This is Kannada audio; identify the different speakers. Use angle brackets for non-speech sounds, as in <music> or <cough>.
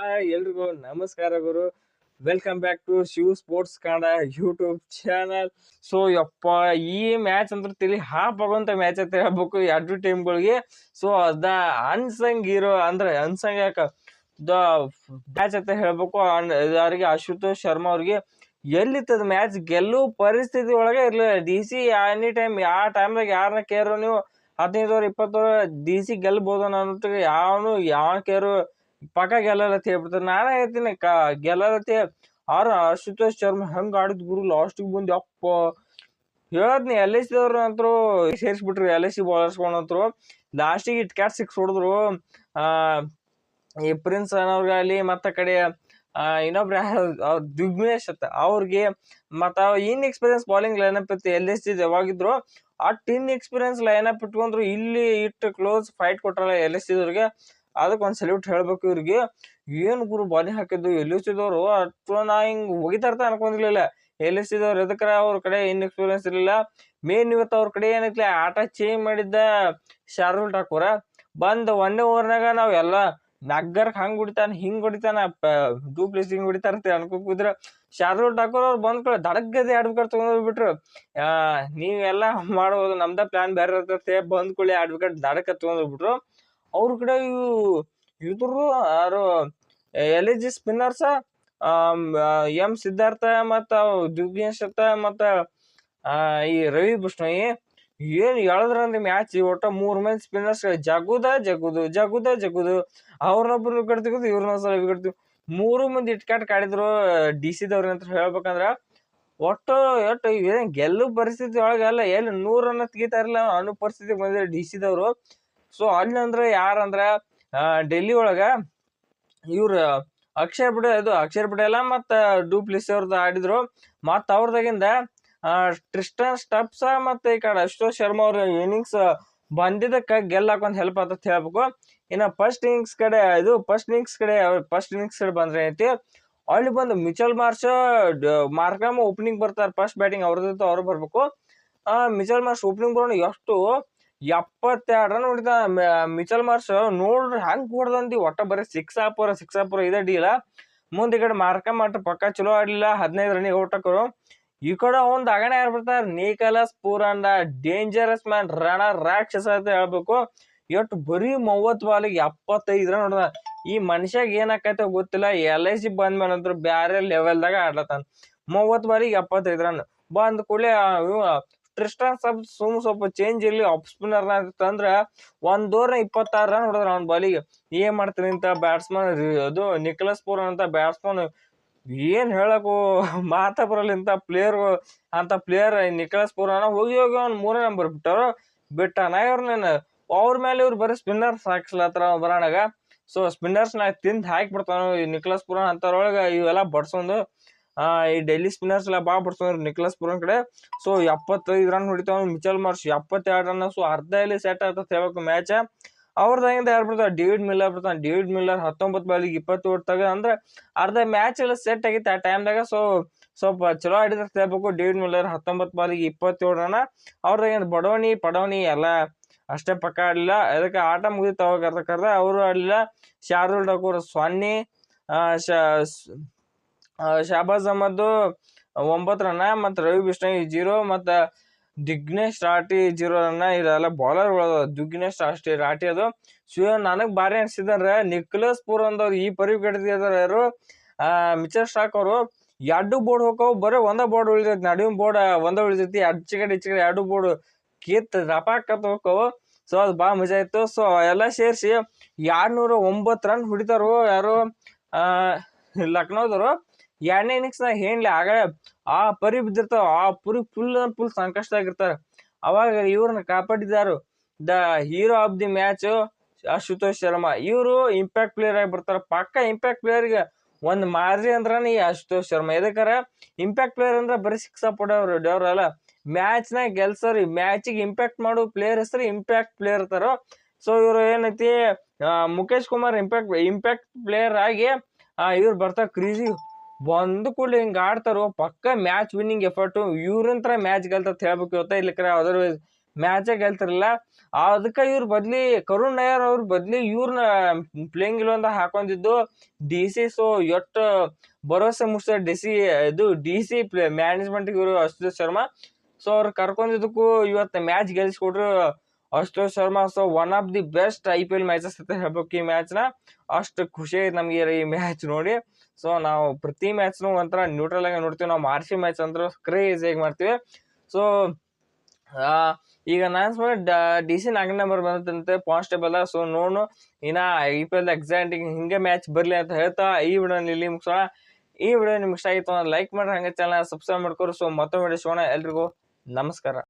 Speaker 1: ಹಾಯ್ ಎಲ್ರಿಗೂ ನಮಸ್ಕಾರ ಗುರು. Welcome back to Shiv sports Kannada YouTube channel so ಯಪ್ಪ, ಈ ಮ್ಯಾಚ್ ಅಂದ್ರೆ ತಿಳಿ ಹಾಪ್ ಆಗೋಂಥ ಮ್ಯಾಚ್ ಅಂತ ಹೇಳ್ಬೇಕು ಎರಡು ಟೀಮ್ಗಳಿಗೆ ಸೊ ದ ಅನ್ಸಂಗ್ ಹೀರೋ ಅಂದ್ರೆ ಅನ್ಸಂಗ್ ಯಾಕ? ದ ಮ್ಯಾಚ್ ಅಂತ ಹೇಳ್ಬೇಕು. ಯಾರಿಗೆ? ಅಶುತೋಷ್ ಶರ್ಮಾ ಅವ್ರಿಗೆ. ಎಲ್ಲಿತ್ತದ ಮ್ಯಾಚ್ ಗೆಲ್ಲುವ ಪರಿಸ್ಥಿತಿ ಒಳಗೆ ಇರ್ಲಿಲ್ಲ ಡಿ ಸಿ ಎನಿ ಟೈಮ್ ಯಾವ ಟೈಮ್ದಾಗ ಯಾರನ್ನ ಕೇರು ನೀವು? ಹದಿನೈದು ಓವರ್ ಇಪ್ಪತ್ತು ಓವರ್ ಡಿ ಸಿ ಗೆಲ್ಬೋದು ಅನ್ನೋ ಯಾವನು ಯಾವ ಕೇರು ಪಕ್ಕ ಗೆಲ್ಲಲತ್ತ ಹೇಳ್ಬಿಡ್ತಾರೆ ನಾನೇ ಹೇಳ್ತೀನಿ, ಕ, ಗೆಲ್ಲಲತ್ತೆ. ಆರ ಅಶುತೋಷ್ ಶರ್ಮ ಹೆಂಗ್ ಆಡಿದ್ ಗುರು ಲಾಸ್ಟಿಗೆ ಬಂದು ಅಪ್ಪ ಹೇಳದ್ನಿ ಎಲ್ ಎಸ್ ಅವ್ರ ನಂತರ ಸೇರಿಸ್ಬಿಟ್ರು ಎಲ್ ಎಸ್ ಸಿ ಲಾಸ್ಟ್ ಲಾಸ್ಟಿಗೆ ಇಟ್ ಕ್ಯಾಟ್ ಸಿಕ್ಸ್ ಹೊಡೆದ್ರು. ಈ ಪ್ರಿನ್ಸ್ ಅನ್ನೋರ್ಗಾಗ್ಲಿ, ಮತ್ತ ಕಡೆ ಇನ್ನೊಬ್ರು ಯಾರು ದಿಗ್ನೇಶ್ ಅಂತ ಅವ್ರಿಗೆ, ಮತ್ತ ಇನ್ ಎಕ್ಸ್ಪೀರಿಯನ್ಸ್ ಬಾಲಿಂಗ್ ಲೈನಪ್ ಇತ್ತು ಎಲ್ ಎಸ್ ಯಾವಾಗಿದ್ರು. ಆ ಟಿನ್ ಎಕ್ಸ್ಪೀರಿಯನ್ಸ್ ಲೈನಪ್ ಇಟ್ಕೊಂಡ್ರು, ಇಲ್ಲಿ ಇಟ್ಟು ಕ್ಲೋಸ್ ಫೈಟ್ ಕೊಟ್ರಲ್ಲ ಎಲ್ ಎಸ್ ಅವ್ರಿಗೆ ಅದಕ್ಕೆ ಒಂದು ಸಲ್ಯೂಟ್ ಹೇಳ್ಬೇಕು ಇವ್ರಿಗೆ. ಏನು ಗುರು ಬಾಲಿ ಹಾಕಿದ್ದು ಎಲ್ ಎಸ್ ಸಿದವರು ಅಷ್ಟು ನಾ ಹಿಂಗೆ ಹೋಗಿತಾರ್ತ ಅನ್ಕೊಂಡಿರ್ಲಿಲ್ಲ. ಎಲ್ ಎಸ್ ಸಿದವ್ರು ಎದಕ್ರ ಅವ್ರ ಕಡೆ ಇನ್ ಎಕ್ಸ್ಪೀರಿಯನ್ಸ್ ಇರಲಿಲ್ಲ. ಮೇನ್ ಇವತ್ತು ಅವ್ರ ಕಡೆ ಏನೈತಿ ಆಟ ಚೇಂಜ್ ಮಾಡಿದ್ದ ಶಾರ್ದುಲ್ ಠಾಕೂರ. ಬಂದು ಒಂದೇ ಓವರ್ನಾಗ ನಾವು ಎಲ್ಲ ನಗ್ಗರ್ಕ್ ಹಂಗೆ ಹೊಡಿತಾನೆ, ಹಿಂಗೆ ಹೊಡಿತಾನೆ ಡೂ ಪ್ಲೇಸ್ ಹಿಂಗೆ ಹೊಡಿತಾರ ಅಂತ ಅನ್ಕೋತಿದ್ರ ಶಾರ್ದುಲ್ ಠಾಕೂರ್ ಅವ್ರು ಬಂದ್ ಕಡೆ ದಡಗದೆ ಎರಡು ವಿಕೆಟ್ ತಗೊಂಡ್ಬಿಟ್ರು ನೀವೆಲ್ಲ ಮಾಡ್ಬೋದು, ನಮ್ದ ಪ್ಲಾನ್ ಬೇರೆ ಇರ್ತೈತೆ ಬಂದ್ ಕೂಡಲೇ ಎರಡು ದಡಕ್ಕೆ ದಡಕ ತಗೊಂಡ್ಬಿಟ್ರು ಅವ್ರ ಕಡೆ ಇವು ಇದ್ರು ಯಾರು, L G spinners M Siddharth ಮತ್ತು ದಿಗ್ನೇಶ್ ಮತ್ತು ಈ ರವಿ ಬಿಷ್ಣೋಯಿ ಏನ್ ಅಂದ್ರೆ ಮ್ಯಾಚ್ ಒಟ್ಟ ಮೂರು ಮಂದಿ ಸ್ಪಿನ್ನರ್ಸ್ ಜಗುದ, ಜಗುದು ಜಗುದ, ಜಗುದು. ಅವ್ರನ್ನೊಬ್ರು ವಿಕೆಟ್ ತೆಗೆದು ಇವ್ರನ್ನ ಸಲ ವಿಕೆಟ್ ಮೂರು ಮಂದಿ ಇಟ್ಕಾಟ್ ಕಾಡಿದ್ರು, ಡಿ ಸಿ ದವ್ರ ಅಂತ ಹೇಳ್ಬೇಕಂದ್ರ ಒಟ್ಟು ಒಟ್ಟು ಏನು ಗೆಲ್ಲು ಪರಿಸ್ಥಿತಿ ಒಳಗೆ ಅಲ್ಲ, ಎಲ್ಲಿ ನೂರ್ ರನ್ ತೆಗಿತಾರಲ್ಲ ಅನ್ನೋ ಪರಿಸ್ಥಿತಿ ಬಂದಿದೆ ಡಿ ಸಿ ದವ್ರು. ಸೊ ಅಲ್ಲಿ ಅಂದ್ರೆ ಯಾರಂದ್ರ ಡೆಲ್ಲಿ ಒಳಗ ಇವ್ರ ಅಕ್ಷರ್ ಪಟೇಲ್ ಇದು ಅಕ್ಷರ್ ಪಟೇಲ ಮತ್ತ ಡೂಪ್ಲಿಸ್ ಅವ್ರದ್ದು ಆಡಿದ್ರು. ಮತ್ತ ಅವ್ರದಾಗಿಂದ ಟ್ರಿಸ್ಟನ್ ಸ್ಟಪ್ಸ ಮತ್ತೆ ಈ ಕಡೆ ಅಶೋಕ್ ಶರ್ಮಾ ಅವ್ರ ಇನ್ನಿಂಗ್ಸ್ ಬಂದಿದ್ದಕ್ಕ ಗೆಲ್ಲಾಕೊಂದು ಹೆಲ್ಪ್ ಅಂತ ಹೇಳ್ಬೇಕು. ಇನ್ನ ಫಸ್ಟ್ ಇನ್ನಿಂಗ್ಸ್ ಕಡೆ, ಇದು ಫಸ್ಟ್ ಇನ್ನಿಂಗ್ಸ್ ಕಡೆ ಫಸ್ಟ್ ಇನ್ನಿಂಗ್ಸ್ ಕಡೆ ಬಂದ್ರೆ ಐತಿ. ಅಲ್ಲಿ ಬಂದು ಮಿಚಲ್ ಮಾರ್ಷ್ ಮಾರ್ಕಮ್ ಓಪನಿಂಗ್ ಬರ್ತಾರೆ ಫಸ್ಟ್ ಬ್ಯಾಟಿಂಗ್ ಅವ್ರದ್ದು ಅವ್ರು ಬರ್ಬೇಕು. ಮಿಚಲ್ ಮಾರ್ಷ್ ಓಪನಿಂಗ್ ಬರೋಣ ಎಷ್ಟು ಎಪ್ಪತ್ತೆರಡು ರನ್ ಹೊಡಿತ ಮಿಚಲ್ ಮಾರ್ಸ್ ನೋಡ್ರಿ ಹ್ಯಾಂಗ್ ಹೊಡ್ದಂದಿ. ಒಟ್ಟ ಬರೀ ಸಿಕ್ಸ್ ಹಾಪುರ ಸಿಕ್ಸ್ ಹಾಪುರ ಇದೆ ಡೀಲ ಮುಂದೆ ಈ ಕಡೆ ಮಾರ್ಕ ಮಾಟ ಪಕ್ಕ ಚಲೋ ಆಡ್ಲಿಲ್ಲ. ಹದಿನೈದು ರನ್ನಿಗೆ ಔಟಕ್ಕರು ಈ ಕಡೆ ಒಂದ್ ಅಗಣ ಯಾರು ಬರ್ತಾರೆ ನೀಕಲಸ್ ಪೂರಂದ ಡೇಂಜರಸ್ ಮ್ಯಾನ್ ರಣ ರಾಕ್ಷಸ ಅಂತ ಹೇಳ್ಬೇಕು. ಎಷ್ಟು ಬರೀ ಮೂವತ್ತು ಬಾಲಿಗೆ ಎಪ್ಪತ್ತೈದು ರನ್ ಹೊಡೆದ ಈ ಮನುಷ್ಯಾಗ ಏನಾಕೈತೆ ಗೊತ್ತಿಲ್ಲ. ಎಲ್ ಐ ಸಿ ಬಂದ್ ಮೇಲೆ ಅಂದ್ರೆ ಬ್ಯಾರೆ ಲೆವೆಲ್ದಾಗ ಆಡ್ಲತ್ತಾನ. ಮೂವತ್ತು ಬಾಲಿಗೆ ಎಪ್ಪತ್ತೈದು ರನ್ ಬಂದ ಕೂಡಲೇ ಟ್ರಿಸ್ಟನ್ ಸಬ್ ಸುಮ್ ಸ್ವಲ್ಪ ಚೇಂಜ್ ಇರ್ಲಿ ಆಫ್ ಸ್ಪಿನ್ನರ್ ಅಂತಂದ್ರ ಒಂದ್ ಓವರ್ ಇಪ್ಪತ್ತಾರು ರನ್ ಹೊಡೆದ್ರ ಅವ್ನ ಬಾಲಿಗೆ. ಏನ್ ಮಾಡ್ತೀನಿ ಅಂತ ಬ್ಯಾಟ್ಸ್ಮನ್ ಅದು ನಿಕ್ಲಸ್ ಪೂರ್ ಅಂತ ಬ್ಯಾಟ್ಸ್ಮನ್ ಏನ್ ಹೇಳಕು <laughs> ಮಾತಾ ಬರಲ್ಲ ಇಂತ ಪ್ಲೇಯರ್ ಅಂತ ಪ್ಲೇಯರ್ ನಿಕ್ಲಸ್ ಪೂರನ ಹೋಗಿ ಹೋಗಿ ಅವ್ನ ಮೂರೇ ನಂಬರ್ ಬಿಟ್ಟರು. ಇವ್ರ ಇವ್ರನ್ನ ಅವ್ರ ಮೇಲೆ ಇವ್ರು ಬರೀ ಸ್ಪಿನ್ನರ್ಸ್ ಹಾಕ್ಸ್ಲತ್ತಾರ ಬರೋಣಾಗ ಸೊ ಸ್ಪಿನ್ನರ್ಸ್ ನಾ ತಿಂದ್ ಹಾಕಿ ಈ ನಿಕ್ಲಸ್ ಪುರಾನ್ ಅಂತರೊಳಗ ಇವೆಲ್ಲ ಬಡ್ಸೊಂದು ಈ ಡೆಲ್ಲಿ ಸ್ಪಿನ್ನರ್ಸ್ ಎಲ್ಲ ಬಾ ಬಡ್ಸೋಂದ್ರು ನಿಕ್ಲಸ್ ಪುರನ್ ಕಡೆ. ಸೊ ಎಪ್ಪತ್ತೈದು ರನ್ ಹೊಡಿತಾವ ಮಿಚಲ್ ಮಾರ್ಷ್. ಎಪ್ಪತ್ತೆರಡು ರನ್ ಸೊ ಅರ್ಧ ಇಲ್ಲಿ ಸೆಟ್ ಆಗ್ತದೆ ಹೇಳ್ಬೇಕು ಮ್ಯಾಚ್. ಅವ್ರದಾಗಿಂದ ಯಾರು ಬರ್ತಾವ ಡೇವಿಡ್ ಮಿಲ್ಲರ್ ಬರ್ತಾನೆ. ಡೇವಿಡ್ ಮಿಲ್ಲರ್ ಹತ್ತೊಂಬತ್ತು ಬಾಲಿಗೆ ಇಪ್ಪತ್ತು ಓಟ್ ಅಂದ್ರೆ ಅರ್ಧ ಮ್ಯಾಚ್ ಎಲ್ಲ ಸೆಟ್ ಆಗಿತ್ತು ಆ ಟೈಮ್ದಾಗ ಸೊ ಸ್ವಲ್ಪ ಚಲೋ ಆಡಿದ್ರೆ ಹೇಳ್ಬೇಕು ಡೇವಿಡ್ ಮಿಲ್ಲರ್ ಹತ್ತೊಂಬತ್ತು ಬಾಲಿಗೆ ಇಪ್ಪತ್ತೇಳು ರನ್ ಅವ್ರದಾಗಿಂದ ಬಡವಣಿ ಪಡವಣಿ ಎಲ್ಲ ಅಷ್ಟೇ ಪಕ್ಕ ಆಡಲಿಲ್ಲ. ಅದಕ್ಕೆ ಆಟ ಮುಗಿತು ಅವಾಗ ಅವರು ಆಡಲಿಲ್ಲ. ಶಾರ್ದುಲ್ ಠಾಕೂರ್ ಸೊನ್ನೆ ಶಾ- ಸ್- ಆ, ಶಾಬಾಜ್ ಅಹಮದ್ ಒಂಬತ್ತು ರನ್ ಮತ್ತು ರವಿ ಬಿಷ್ಣೋಯ್ ಜೀರೋ ಮತ್ತು ದಿಗ್ನೇಶ್ ರಾಟಿ ಜೀರೋ ರನ್ನ ಇದೆಲ್ಲ ಬೌಲರ್ ದಿಗ್ನೇಶ್ ರಾಷ್ಟ್ರೀಯ ರಾಟಿ ಅದು. ಸೊ ನನಗೆ ಭಾರಿ ಅನಿಸಿದ್ರೆ ನಿಕ್ಲಸ್ ಪೂರ್ ಅಂದವ್ರು ಈ ಪರಿ ಕೆಟ್ಟಿದ್ದಾರೆ ಯಾರು? ಮಿಚರ್ ಸ್ಟಾಕ್ ಅವರು. ಎರಡು ಬೋರ್ಡ್ ಹೋಗವು ಬರೀ ಒಂದ ಬೋರ್ಡ್ ಉಳಿದೈತಿ. ನಡುವಿನ ಬೋರ್ಡ್ ಒಂದ ಉಳಿದೈತಿ. ಅಚ್ಚ ಕಡೆ ಈಚೆ ಕಡೆ ಎರಡು ಬೋರ್ಡ್ ಕಿತ್ ರಪಾಕತ್ ಹೋಗವು ಸೊ, ಅದು ಭಾಳ ಮಜಾ ಇತ್ತು. ಸೊ ಎಲ್ಲ ಸೇರಿಸಿ ಎರಡ್ನೂರ ಒಂಬತ್ತು ರನ್ ಹೊಡಿತಾರೋ ಯಾರು? ಲಕ್ನೋದವರು. ಎರಡನೇ ಇನ್ನಿಂಗ್ಸ್ನಾಗ ಹೇಳಿ ಆಗ ಆ ಪರಿ ಬಿದ್ದಿರ್ತಾವ. ಆ ಪುರಿ ಫುಲ್ ಫುಲ್ ಸಂಕಷ್ಟದಾಗಿರ್ತಾರ. ಅವಾಗ ಇವ್ರನ್ನ ಕಾಪಾಡಿದಾರು the hero of the match Ashutosh Sharma. ಇವರು ಇಂಪ್ಯಾಕ್ಟ್ ಪ್ಲೇಯರ್ ಆಗಿ ಬರ್ತಾರೆ. ಪಕ್ಕ ಇಂಪ್ಯಾಕ್ಟ್ ಪ್ಲೇಯರ್ಗೆ ಒಂದು ಮಾದರಿ ಅಂದ್ರನೇ ಈ ಅಶುತೋಷ್ ಶರ್ಮಾ. ಎದಕ್ಕಾರ ಇಂಪ್ಯಾಕ್ಟ್ ಪ್ಲೇಯರ್ ಅಂದ್ರೆ ಬರೀ ಸಿಕ್ಸ್ ಪಡೋರು ಅಲ್ಲ. ಮ್ಯಾಚ್ ನಾಗ ಗೆಲ್ಸರಿ ಮ್ಯಾಚಿಗೆ ಇಂಪ್ಯಾಕ್ಟ್ ಮಾಡೋ ಪ್ಲೇಯರ್ ಹೆಸರು ಇಂಪ್ಯಾಕ್ಟ್ ಪ್ಲೇಯರ್ ಇರ್ತಾರ ಸೊ ಇವ್ರು ಏನೈತಿ Mukesh Kumar impact impact player ಆಗಿ ಇವ್ರು ಬರ್ತಾರೆ. ಕ್ರೀಜಿ ಒಂದು ಕೂಡ ಹಿಂಗ ಆಡ್ತಾರೋ, ಪಕ್ಕ ಮ್ಯಾಚ್ ವಿನ್ನಿಂಗ್ ಎಫರ್ಟ್ ಇವ್ರಂತ್ರ ಮ್ಯಾಚ್ ಗೆಲ್ತ ಹೇಳ್ಬೇಕು ಇವತ್ತ. ಇಲ್ಲಿಕ್ರ ಅದರ್ವೈಸ್ ಮ್ಯಾಚೇ ಗೆಲ್ತಿರಲ್ಲ ಅದಕ್ಕೆ ಇವ್ರ ಬದ್ಲಿ ಕರುಣ್ ನಾಯರ್ ಅವ್ರ ಬದ್ಲಿ ಇವ್ರನ್ನ ಪ್ಲೇಯಿಂಗ್ ಅಂತ ಹಾಕೊಂಡಿದ್ದು ಡಿ ಸಿ ಸೊ ಎಟ್ಟು ಭರವಸೆ ಮುಗಿಸ ಡಿ ಸಿ ಇದು ಡಿ ಸಿ ಮ್ಯಾನೇಜ್ಮೆಂಟ್ ಇವರು ಅಶುತೋಷ್ ಶರ್ಮಾ. ಸೊ ಅವ್ರು ಕರ್ಕೊಂಡಿದ್ದಕ್ಕೂ ಇವತ್ತು match ಗೆಲ್ಸ್ಕೊಟ್ರು Ashutosh Sharma. So one of the best I P L matches ಅಂತ ಹೇಳ್ಬೇಕು ಈ ಮ್ಯಾಚ್ನ ಅಷ್ಟು ಖುಷಿ ಆಯ್ತು ನಮಗೆ ಈ ಮ್ಯಾಚ್ ನೋಡಿ. ಸೊ ನಾವು ಪ್ರತಿ ಮ್ಯಾಚ್ನು ಒಂಥರ ನ್ಯೂಟ್ರಲ್ ಆಗಿ ನೋಡ್ತೀವಿ. ನಾವು ಮಾರ್ಷಿ ಮ್ಯಾಚ್ ಅಂದ್ರೆ ಹೇಗೆ ಮಾಡ್ತೀವಿ. ಸೊ ಈಗ ನಾನು ಡಿ ಸಿ ನಾಲ್ಕು ನಂಬರ್ ಬಂದಂತೆ ಕಾನ್ಸ್ಟೇಬಲ್ ಸೊ ನೋಡು ಇನ್ನ ಐ ಪಿ ಎಲ್ ಎಕ್ಸಾಂಟಿಗೆ ಹಿಂಗೆ ಮ್ಯಾಚ್ ಬರಲಿ ಅಂತ ಹೇಳ್ತಾ ಈ ವಿಡಿಯೋ ಇಲ್ಲಿ ಮುಗಿಸೋಣ. ಈ ವಿಡಿಯೋ ನಿಮ್ಗೆ ಇಷ್ಟ ಆಗಿತ್ತು ಲೈಕ್ ಮಾಡ್ರಿ, ಹಂಗೆ ಚಾನಲ್ ಸಬ್ಸ್ಕ್ರೈಬ್ ಮಾಡ್ಕೊರು. ಸೊ ಮತ್ತೊಮ್ಮೆ ಸಿಗೋಣ ಎಲ್ರಿಗೂ ನಮಸ್ಕಾರ.